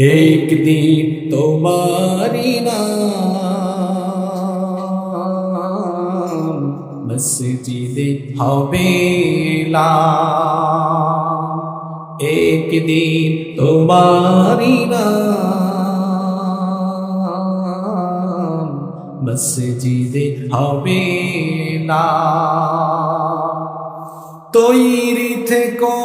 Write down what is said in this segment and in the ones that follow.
একদিন তোমারি নাম মসজিদে হবে একদিন তোমারি নাম মসজিদে হবে না। তৈরি থেকো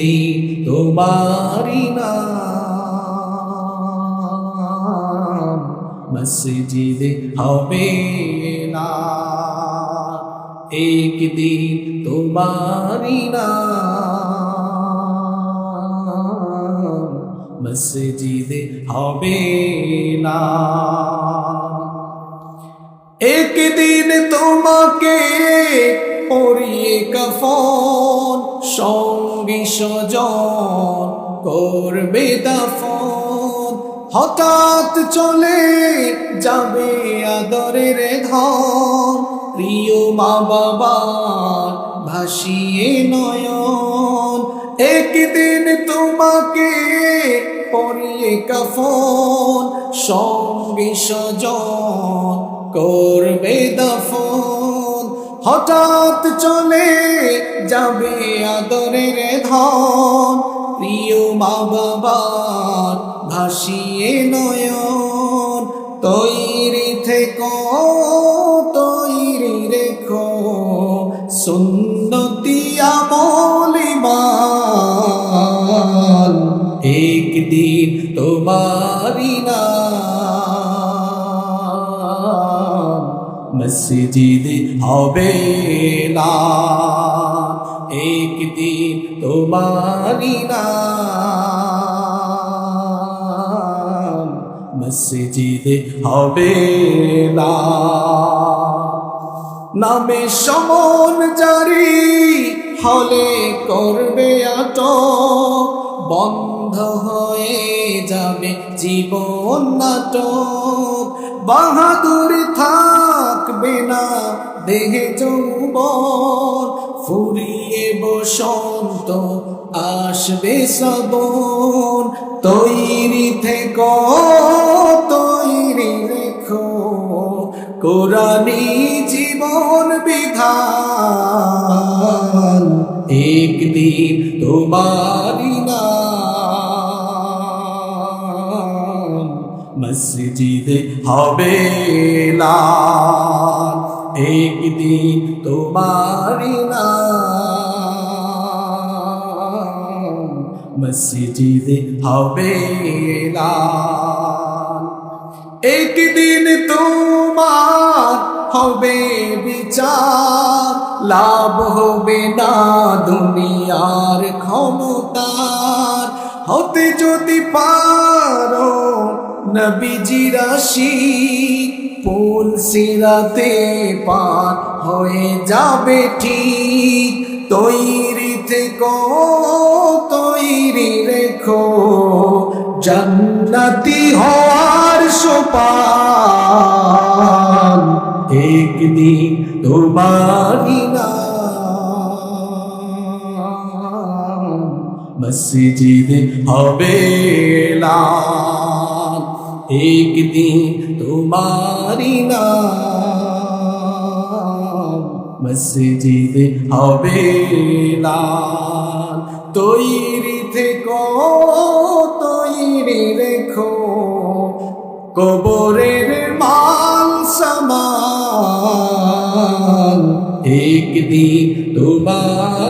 একদিন তোমারি নাম মসজিদে হবে না একদিন তোমারি নাম মসজিদে হবে না। একদিন তোমাকে পরিয়ে কফন, সঙ্গী সজন করবে দাফন। হঠাৎ চলে যাবে আদরের ধন, প্রিয় মা বাবা ভাসিয়ে নয়ন। একদিন তোমাকে পরিয়ে কফন, সঙ্গী সজন করবে দফন। হঠাৎ চলে যাবে আদরের ধন। প্রিয় মা বাবার ভাসিয়ে নয়ন তৈরি থেকো মসজিদে হবে না। একদিন তোমারি নাম মসজিদে হবে না। নামে সমন জারি হলে করবে আটক, বন্ধ হয়ে যাবে জীবন নাটক। বাহাদুর থাকবে না। দেহে যৌবন ফুরিয়ে বসন্ত, আসবে শ্রবণ। তৈরি থেকো, তৈরি রেখো। কোরআনী জীবন বিধান, একদিন তোমারি নাম মসজিদে হবে লাল। একদিন তোমারি নাম মসজিদে হবে লাল। একদিন তোমার হবে বিচার, লাভ হবে না দুনিয়ার নবীজি রাশি পুল সিরাতে পার হয়ে যাবে ঠিক। তৈরি থেকো, তৈরি রেখো, জন্নতি হওয়ার সোপান। একদিন তোমারি নাম মসজিদে হবে লাল। একদিন তোমারি নাম মসজিদে হবে লাল তৈরি থেকো, তৈরি রেখো, কবরের মাল সমান। একদিন তোমারি